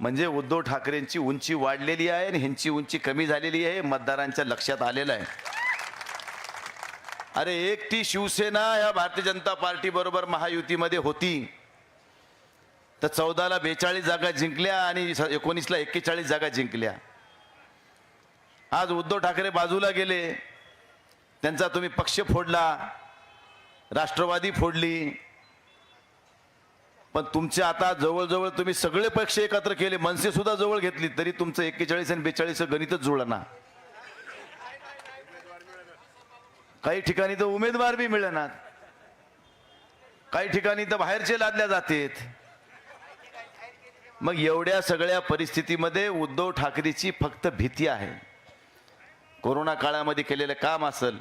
म्हणजे उद्धव ठाकरेंची उंची वाढलेली आहे आणि ह्यांची उंची कमी झालेली आहे मतदारांच्या लक्षात आलेलं आहे. अरे एकटी शिवसेना या भारतीय जनता पार्टी बरोबर महायुतीमध्ये होती. तर चौदाला बेचाळीस जागा जिंकल्या आणि एकोणीसला एक्केचाळीस जागा जिंकल्या. आज उद्धव ठाकरे बाजूला गेले. त्यांचा तुम्ही पक्ष फोडला. राष्ट्रवादी फोडली. पण तुमचे आता जवळजवळ तुम्ही सगळे पक्ष एकत्र केले मनसे सुद्धा जवळ घेतली तरी तुमचं एक्केचाळीस आणि बेचाळीस गणितच जुळलं ना. काही ठिकाणी तर उमेदवार बी मिळणार काही ठिकाणी तर बाहेरचे लादल्या जातेत. मग एवढ्या सगळ्या परिस्थितीमध्ये उद्धव ठाकरेची फक्त भीती आहे. कोरोना काळामध्ये केलेलं काम असेल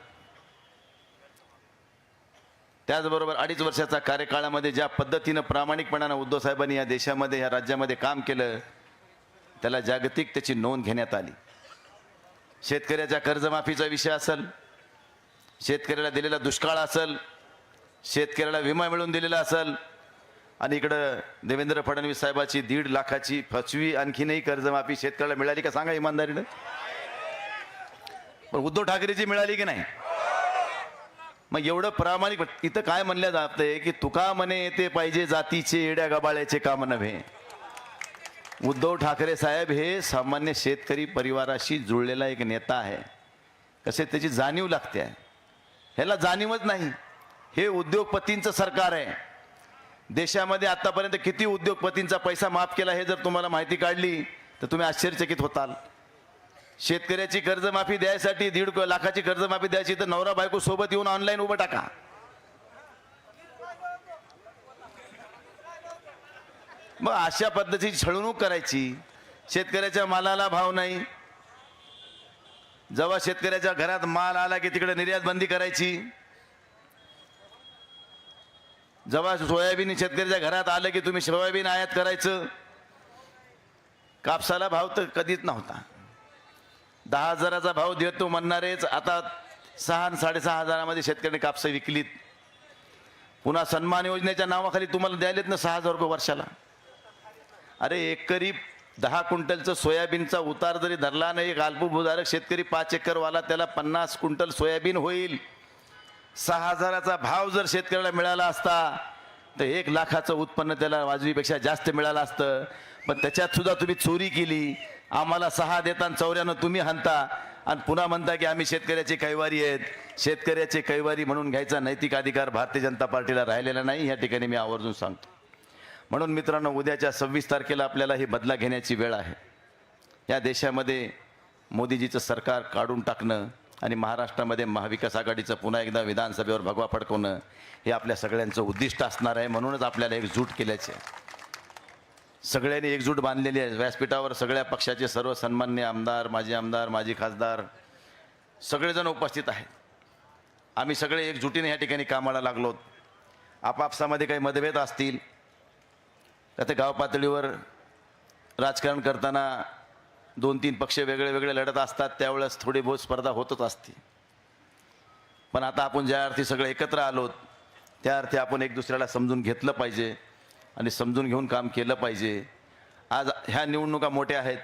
त्याचबरोबर अडीच वर्षाच्या कार्यकाळामध्ये ज्या पद्धतीनं प्रामाणिकपणानं उद्धव साहेबांनी या देशामध्ये या राज्यामध्ये काम केलं त्याला जागतिक त्याची नोंद घेण्यात आली. शेतकऱ्याच्या कर्जमाफीचा विषय असेल शेतकऱ्याला दिलेला दुष्काळ असेल शेतकऱ्याला विमा मिळवून दिलेला असेल आणि इकडं देवेंद्र फडणवीस साहेबाची दीड लाखाची फसवी आणखीनही कर्जमाफी शेतकऱ्याला मिळाली का सांगा इमानदारीनं? पण उद्धव ठाकरेची मिळाली की नाही? मग एवढं प्रामाणिक इथं काय म्हणलं जातंय की तुका म्हणे येते पाहिजे जातीचे येड्या गबाळ्याचे काम नव्हे. उद्धव ठाकरे साहेब हे सामान्य शेतकरी परिवाराशी जुळलेला एक नेता आहे. कसे त्याची जाणीव लागते. आहे ह्याला जाणीवच नाही. हे उद्योगपतींचं सरकार आहे. देशामध्ये आतापर्यंत किती उद्योगपतींचा पैसा माफ केला हे जर तुम्हाला माहिती काढली तर तुम्ही आश्चर्यचकित होताल. शेतकऱ्याची कर्जमाफी द्यायसाठी दीड लाखाची कर्जमाफी द्यायची तर नवरा बायको सोबत येऊन ऑनलाईन उभं टाका. मग अशा पद्धतीची छळवणूक करायची. शेतकऱ्याच्या मालाला भाव नाही. जेव्हा शेतकऱ्याच्या घरात माल आला की तिकडे निर्यात बंदी करायची. जेव्हा सोयाबीन शेतकऱ्याच्या घरात आलं की तुम्ही सोयाबीन आयात करायचं. कापसाला भाव तर कधीच नव्हता. दहा हजाराचा भाव देतो म्हणणारेच. आता सहा आणि साडेसहा हजारामध्ये शेतकऱ्यांनी कापसं विकलीत. पुन्हा सन्मान योजनेच्या नावाखाली तुम्हाला द्यायलेत ना सहा हजार रुपये वर्षाला? अरे एकरी दहा क्विंटलचं सोयाबीनचा उतार जरी धरला नाही एक अल्पभूधारक शेतकरी पाच एकरवाला त्याला पन्नास क्विंटल सोयाबीन होईल. सहा हजाराचा भाव जर शेतकऱ्याला मिळाला असता तर एक लाखाचं उत्पन्न त्याला वाजवीपेक्षा जास्त मिळालं असतं. पण त्याच्यात सुद्धा तुम्ही चोरी केली. आम्हाला सहा देताना चौऱ्यानं तुम्ही हाणता. आणि पुन्हा म्हणता की आम्ही शेतकऱ्याचे कैवारी आहेत. शेतकऱ्याचे कैवारी म्हणून घ्यायचा नैतिक अधिकार भारतीय जनता पार्टीला राहिलेला नाही. या ठिकाणी मी आवर्जून सांगतो. म्हणून मित्रांनो उद्याच्या सव्वीस तारखेला आपल्याला ही बदला घेण्याची वेळ आहे. या देशामध्ये मोदीजीचं सरकार काढून टाकणं आणि महाराष्ट्रामध्ये महाविकास आघाडीचं पुन्हा एकदा विधानसभेवर भगवा फडकवणं हे आपल्या सगळ्यांचं उद्दिष्ट असणार आहे. म्हणूनच आपल्याला एकजूट केल्याचे. सगळ्यांनी एकजूट बांधलेली आहे. व्यासपीठावर सगळ्या पक्षाचे सर्व सन्मान्य आमदार माजी आमदार माजी खासदार सगळेजण उपस्थित आहेत. आम्ही सगळे एकजुटीने या ठिकाणी कामाला लागलो आपापसामध्ये काही मतभेद असतील तर ते गाव पातळीवर राजकारण करताना दोन तीन पक्ष वेगळे वेगळे लढत असतात त्यावेळेस थोडी बहुत स्पर्धा होतच असते. पण आता आपण ज्या अर्थी सगळे एकत्र आलोत त्या अर्थी आपण एक दुसऱ्याला समजून घेतलं पाहिजे आणि समजून घेऊन काम केलं पाहिजे. आज ह्या निवडणुका मोठ्या आहेत.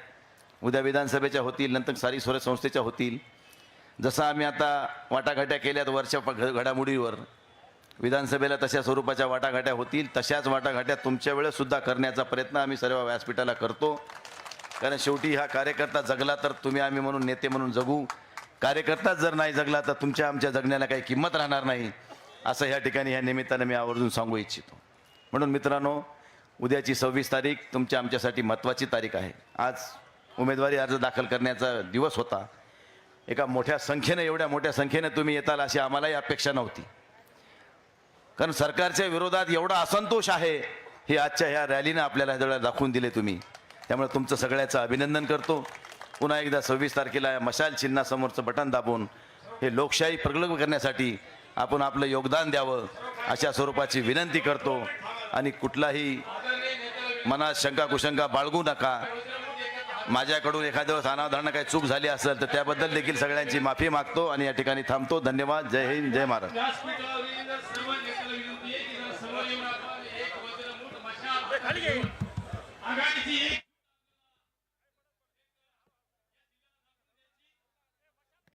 उद्या विधानसभेच्या होतील नंतर सारी स्वराज संस्थेच्या होतील. जसं आम्ही आता वाटाघाट्या केल्यात वरच्या घ- घडामोडीवर विधानसभेला तशा स्वरूपाच्या वाटाघाट्या होतील तशाच वाटाघाट्या तुमच्या वेळेसुद्धा करण्याचा प्रयत्न आम्ही सर्व व्यासपीठाला करतो. कारण शेवटी हा कार्यकर्ता जगला तर तुम्ही आम्ही म्हणून नेते म्हणून जगू. कार्यकर्ताच जर नाही जगला तर तुमच्या आमच्या जगण्याला काही किंमत राहणार नाही. असं ह्या ठिकाणी ह्या निमित्तानं मी आवर्जून सांगू इच्छितो. म्हणून मित्रांनो उद्याची सव्वीस तारीख तुमच्या आमच्यासाठी महत्त्वाची तारीख आहे. आज उमेदवारी अर्ज दाखल करण्याचा दिवस होता. एका मोठ्या संख्येनं एवढ्या मोठ्या संख्येनं तुम्ही येताल अशी आम्हालाही अपेक्षा नव्हती. कारण सरकारच्या विरोधात एवढा असंतोष आहे हे आजच्या ह्या रॅलीनं आपल्याला जवळ दाखवून दिले तुम्ही. त्यामुळे तुमचं सगळ्याचं अभिनंदन करतो. पुन्हा एकदा सव्वीस तारखेला मशाल चिन्हासमोरचं बटन दाबून हे लोकशाही प्रगल्भ करण्यासाठी आपण आपलं योगदान द्यावं अशा स्वरूपाची विनंती करतो. आणि कुठलाही मनात शंका कुशंका बाळगू नका. माझ्याकडून एखाद्या वेळेस अनावधानं काही चूक झाली असेल तर त्याबद्दल देखील सगळ्यांची माफी मागतो आणि या ठिकाणी थांबतो. धन्यवाद. जय हिंद जय महाराष्ट्र.